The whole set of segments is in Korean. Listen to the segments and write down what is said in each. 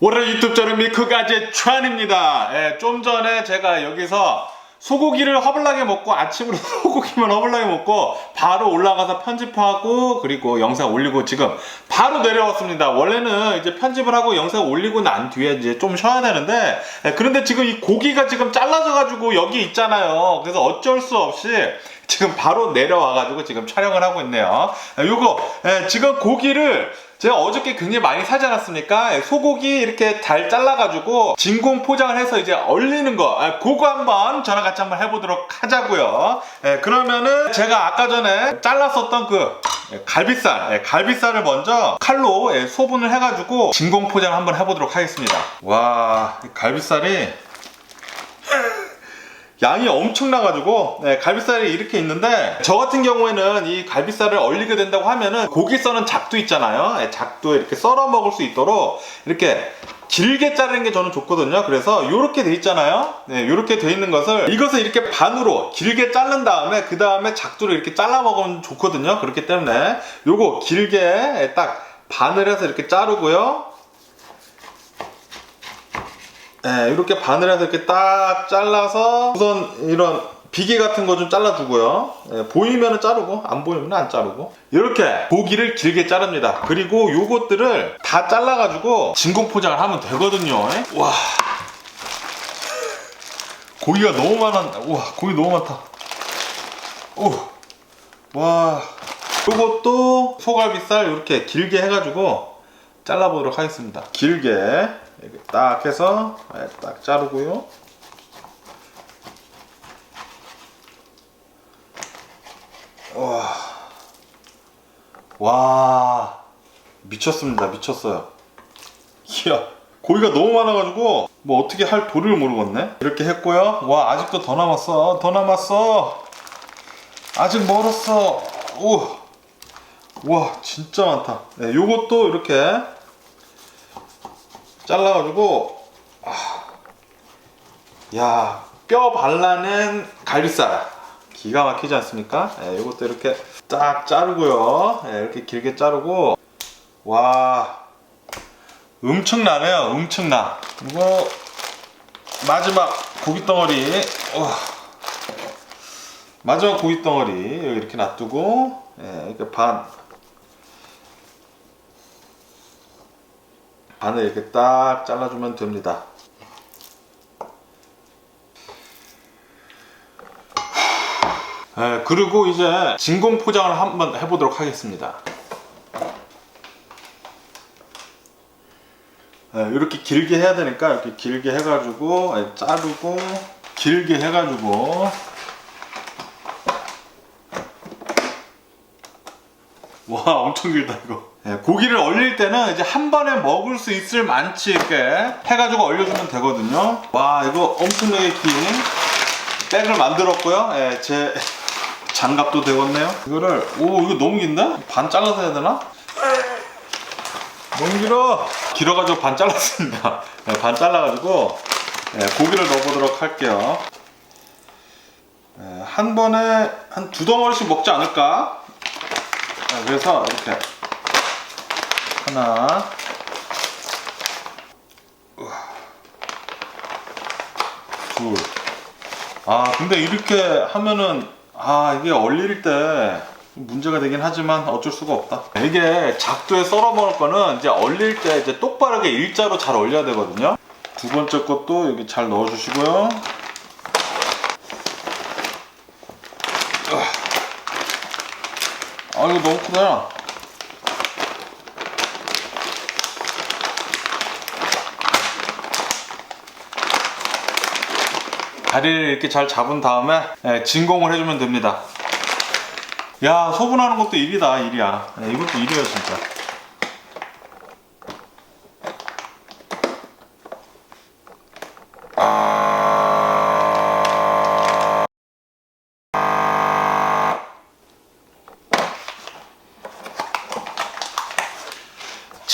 월요일 유튜브 저는 미크가제 추한입니다. 예, 좀 전에 제가 여기서 소고기를 허블나게 먹고 아침으로 소고기만 허블나게 먹고 바로 올라가서 편집하고 그리고 영상 올리고 지금 바로 내려왔습니다. 원래는 이제 편집을 하고 영상 올리고 난 뒤에 이제 좀 쉬어야 되는데 예, 그런데 지금 이 고기가 지금 잘라져 가지고 여기 있잖아요. 그래서 어쩔 수 없이 지금 바로 내려와 가지고 지금 촬영을 하고 있네요. 예, 요거 예, 지금 고기를 제가 어저께 굉장히 많이 사지 않았습니까? 예, 소고기 이렇게 잘 잘라가지고 진공 포장을 해서 이제 얼리는 거, 아, 그거 한번 저랑 같이 한번 해보도록 하자고요. 예, 그러면은 제가 아까 전에 잘랐었던 그 예, 갈비살, 예, 갈비살을 먼저 칼로 예, 소분을 해가지고 진공 포장 한번 해보도록 하겠습니다. 와, 이 갈비살이 양이 엄청나가지고 네, 갈비살이 이렇게 있는데 저 같은 경우에는 이 갈비살을 얼리게 된다고 하면은 고기 써는 작두 있잖아요. 네, 작두 이렇게 썰어 먹을 수 있도록 이렇게 길게 자르는 게 저는 좋거든요. 그래서 이렇게 돼 있잖아요. 네, 이렇게 돼 있는 것을 이것을 이렇게 반으로 길게 자른 다음에 그 다음에 작두를 이렇게 잘라 먹으면 좋거든요. 그렇기 때문에 요거 길게 딱 반을 해서 이렇게 자르고요 네, 이렇게 해서 이렇게 딱 잘라서 우선 이런 비계 같은 거 좀 잘라주고요. 예, 보이면은 자르고 안 보이면 안 자르고 이렇게 고기를 길게 자릅니다. 그리고 요것들을 다 잘라가지고 진공 포장을 하면 되거든요. 예? 와 고기가 너무 많아. 와 고기 너무 많다. 오, 와 요것도 소갈비살 이렇게 길게 해가지고 잘라보도록 하겠습니다. 길게 이렇게 딱 해서 네, 딱 자르고요. 와, 와, 미쳤습니다. 미쳤어요. 이야, 고기가 너무 많아가지고 뭐 어떻게 할 도리를 모르겠네. 이렇게 했고요. 와, 아직도 더 남았어. 더 남았어. 아직 멀었어. 오, 와, 진짜 많다. 네, 요것도 이렇게 잘라가지고 아, 야, 뼈 발라낸 갈비살 기가 막히지 않습니까? 예, 이것도 이렇게 딱 자르고요. 예, 이렇게 길게 자르고 와, 엄청나네요. 엄청나. 이거 마지막 고기 덩어리. 와. 마지막 고기 덩어리 여기 이렇게 놔두고 예, 이렇게 반 반을 이렇게 딱 잘라주면 됩니다. 예, 그리고 이제 진공 포장을 한번 해보도록 하겠습니다. 예, 이렇게 길게 해야 되니까 이렇게 길게 해가지고 예, 자르고 길게 해가지고 와 엄청 길다 이거. 예, 고기를 얼릴 때는 이제 한 번에 먹을 수 있을 만치 이렇게 해가지고 얼려주면 되거든요. 와 이거 엄청나게 긴 백을 만들었고요. 예, 제 장갑도 되겠네요. 이거를 오 이거 너무 긴데? 반 잘라서 해야 되나? 너무 길어. 길어가지고 반 잘랐습니다 예, 반 잘라가지고 예, 고기를 넣어보도록 할게요. 예, 한 번에 한 두 덩어리씩 먹지 않을까 자, 그래서 이렇게 하나. 둘. 아 근데 이렇게 하면은 아 이게 얼릴 때 문제가 되긴 하지만 어쩔 수가 없다. 이게 작두에 썰어 먹을 거는 이제 얼릴 때 이제 똑바르게 일자로 잘 얼려야 되거든요. 두 번째 것도 여기 잘 넣어 주시고요. 이거 너무 크다. 다리를 이렇게 잘 잡은 다음에 예, 진공을 해주면 됩니다. 야 소분하는 것도 일이다 일이야. 예, 이것도 일이야 진짜.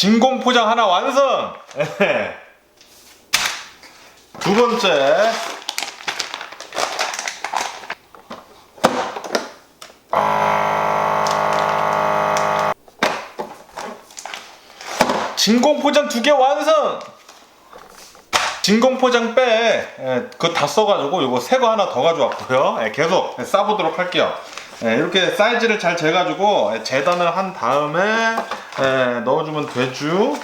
진공 포장 하나 완성! 예. 두 번째. 진공 포장 두 개 완성! 진공 포장 빼. 예, 그거 다 써가지고 요거 새 거 하나 더 가져왔고요. 예, 계속 싸보도록 할게요. 예, 이렇게 사이즈를 잘 재가지고 예, 재단을 한 다음에 예, 넣어주면 되죠.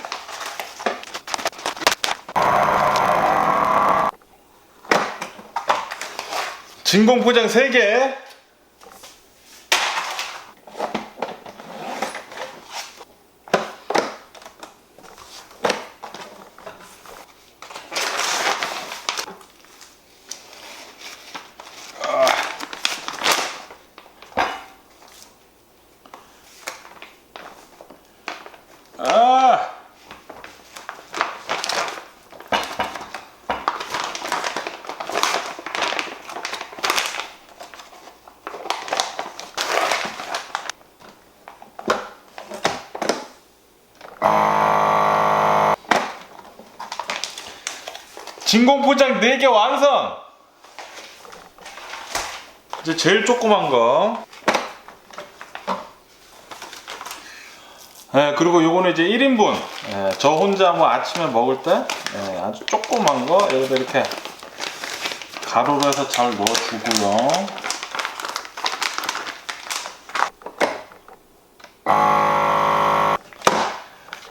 진공 포장 3개. 아! 진공 포장 4개 완성! 이제 제일 조그만 거. 예, 그리고 요거는 이제 1인분. 예, 저 혼자 뭐 아침에 먹을 때 예, 아주 조그만 거 여기다 이렇게 가로로 해서 잘 넣어주고요.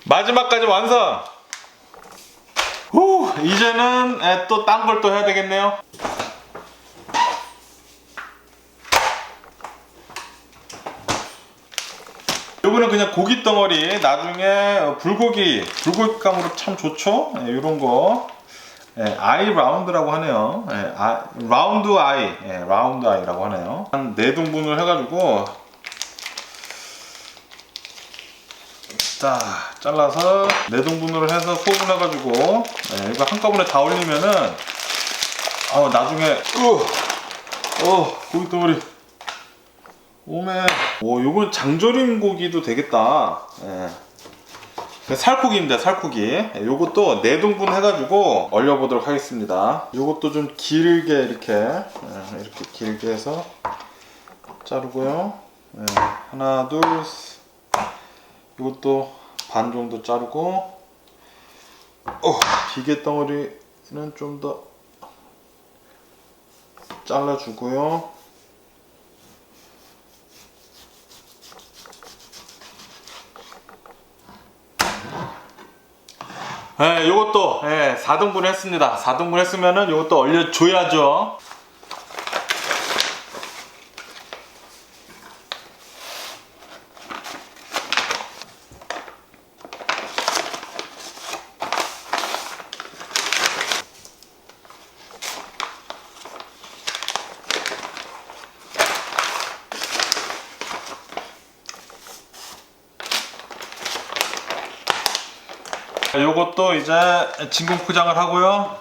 마지막까지 완성! 후, 이제는 예, 또딴 걸 또 해야 되겠네요. 요거는 그냥 고기 덩어리 나중에 어, 불고기 불고기감으로 참 좋죠? 이런 거. 예, 아이 라운드라고 하네요. 예, 아, 라운드 아이. 예, 라운드 아이라고 하네요. 한네 등분을 해가지고 자 잘라서 네 등분으로 해서 소분 해가지고 예, 이거 한꺼번에 다 올리면은 아 나중에 어, 어 고기 덩어리 오메. 오, 요건 장조림 고기도 되겠다. 예. 살코기입니다, 살코기. 예, 요것도 네 등분 해가지고 얼려보도록 하겠습니다. 요것도 좀 길게 이렇게, 예, 이렇게 길게 해서 자르고요. 예, 하나, 둘, 셋. 요것도 반 정도 자르고, 어, 비계 덩어리는 좀 더 잘라주고요. 예, 요것도 예, 4등분 했습니다. 4등분 했으면은 요것도 얼려줘야죠. 요것도 이제 진공 포장을 하고요.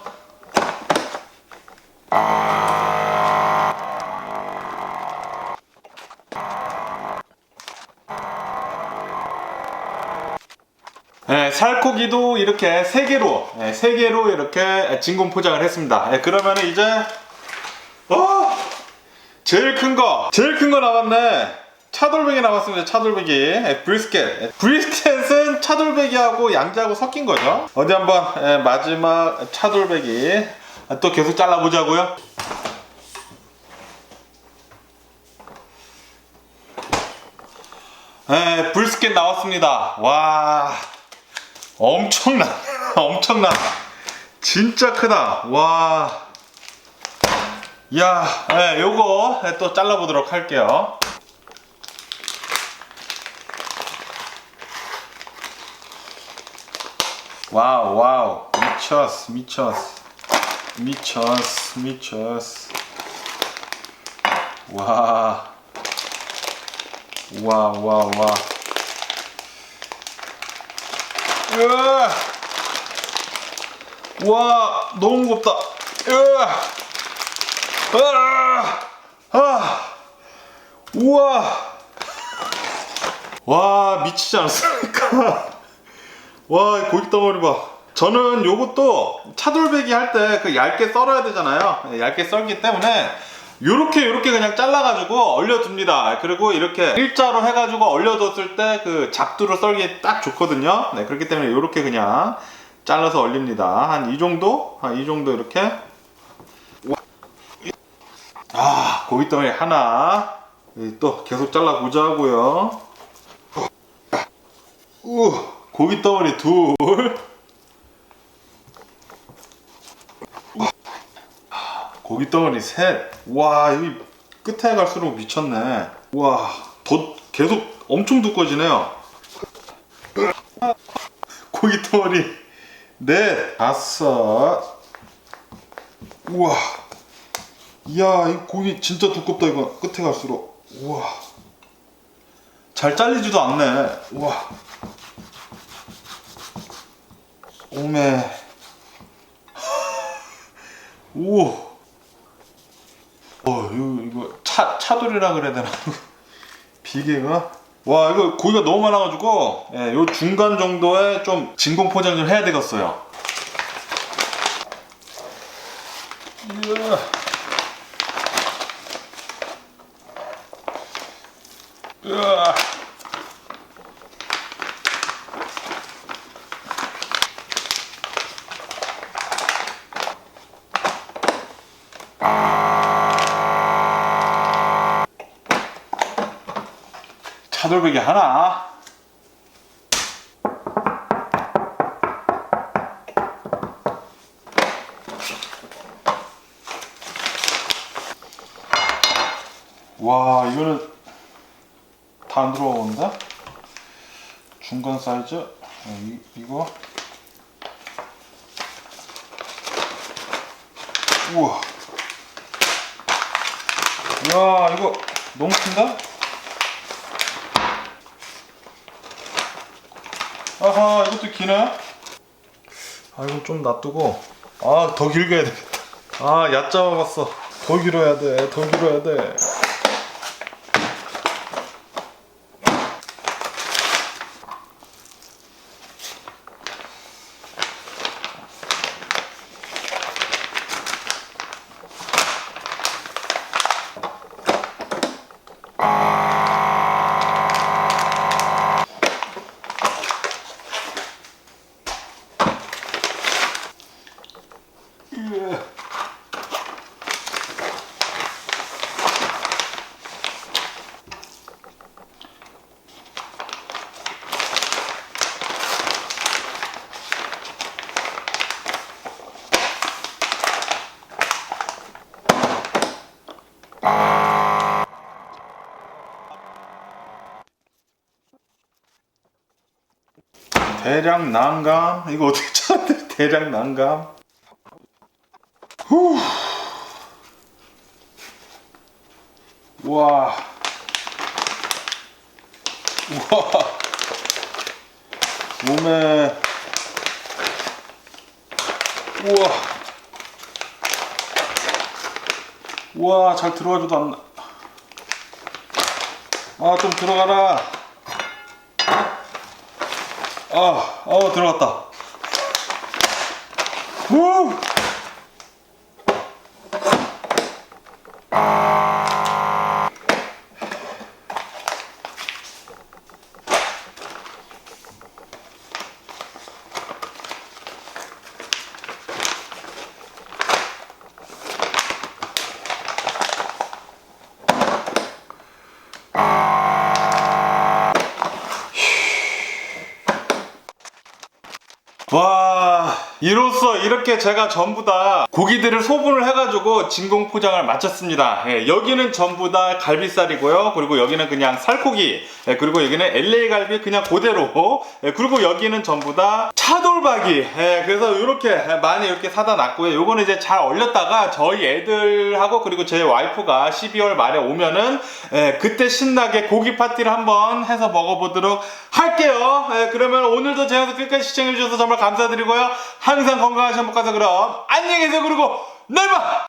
네, 살코기도 이렇게 세 개로, 네, 세 개로 이렇게 진공 포장을 했습니다. 네, 그러면 이제 어, 제일 큰 거, 제일 큰거 남았네. 차돌백이 남았습니다. 차돌백이 예, 브리스켓. 예, 브리스켓은 차돌백이하고 양지하고 섞인 거죠. 어디 한번 예, 마지막 차돌백이 아, 또 계속 잘라보자고요. 예, 브리스켓 나왔습니다. 와, 엄청나, 엄청나. 진짜 크다. 와. 야, 예, 요거 예, 또 잘라보도록 할게요. 와우 와우 미쳤어 미쳤어 미쳤어 미쳤어 와 와, 와, 와. 으아! 와, 너무 무겁다. 으아! 아! 아! 우와! 와, 미치지 않습니까? 와, 고기 덩어리 봐. 저는 요것도 차돌배기 할 때 그 얇게 썰어야 되잖아요. 예, 얇게 썰기 때문에 요렇게 요렇게 그냥 잘라가지고 얼려둡니다. 그리고 이렇게 일자로 해가지고 얼려뒀을 때그 작두로 썰기 딱 좋거든요. 네, 그렇기 때문에 요렇게 그냥 잘라서 얼립니다. 한 이 정도? 한 이 정도 이렇게. 아, 고깃덩어리 하나. 또 계속 잘라 보자 하고요. 우, 고깃덩어리 둘. 고깃덩어리 셋. 와, 여기 끝에 갈수록 미쳤네. 와, 더 계속 엄청 두꺼워지네요. 고깃덩어리 넷, 다섯. 우와. 이야, 이 고기 진짜 두껍다, 이거. 끝에 갈수록. 우와. 잘 잘리지도 않네. 우와. 오메. 오. 어, 이거, 이거 차, 차돌이라 그래야 되나? 비계가? 와, 이거 고기가 너무 많아가지고, 예, 요 중간 정도에 좀 진공 포장 좀 해야 되겠어요. 이야. 으아. 차돌백이 하나. 와, 이거는 다 안 들어오는데? 중간 사이즈? 어, 이, 이거? 우와. 야, 이거 너무 큰데? 아하 이것도 기네 아 이거 좀 놔두고. 아 더 길게 해야 되겠다. 아 얕잡아 봤어. 더 길어야 돼더 길어야 돼 대략 난감 이거 어떻게 찾는데 대략 난감 후. 우와. 우와. 몸에. 우와. 우와, 잘 들어가지도 않나. 아, 좀 들어가라. 아, 어, 들어갔다. 우! 와 이로써 이렇게 제가 전부 다 고기들을 소분을 해가지고 진공 포장을 마쳤습니다. 예, 여기는 전부 다 갈비살이고요. 그리고 여기는 그냥 살코기. 예, 그리고 여기는 LA 갈비 그냥 그대로. 예, 그리고 여기는 전부 다 차돌 박이. 예, 그래서 이렇게 많이 이렇게 사다 놨고요. 요거는 이제 잘 얼렸다가 저희 애들하고 그리고 제 와이프가 12월 말에 오면은 예, 그때 신나게 고기 파티를 한번 해서 먹어보도록 할게요. 예, 그러면 오늘도 제 영상 끝까지 시청해주셔서 정말 감사드리고요. 항상 건강하신 것 같아서 그럼 안녕히 계세요. 그리고 봐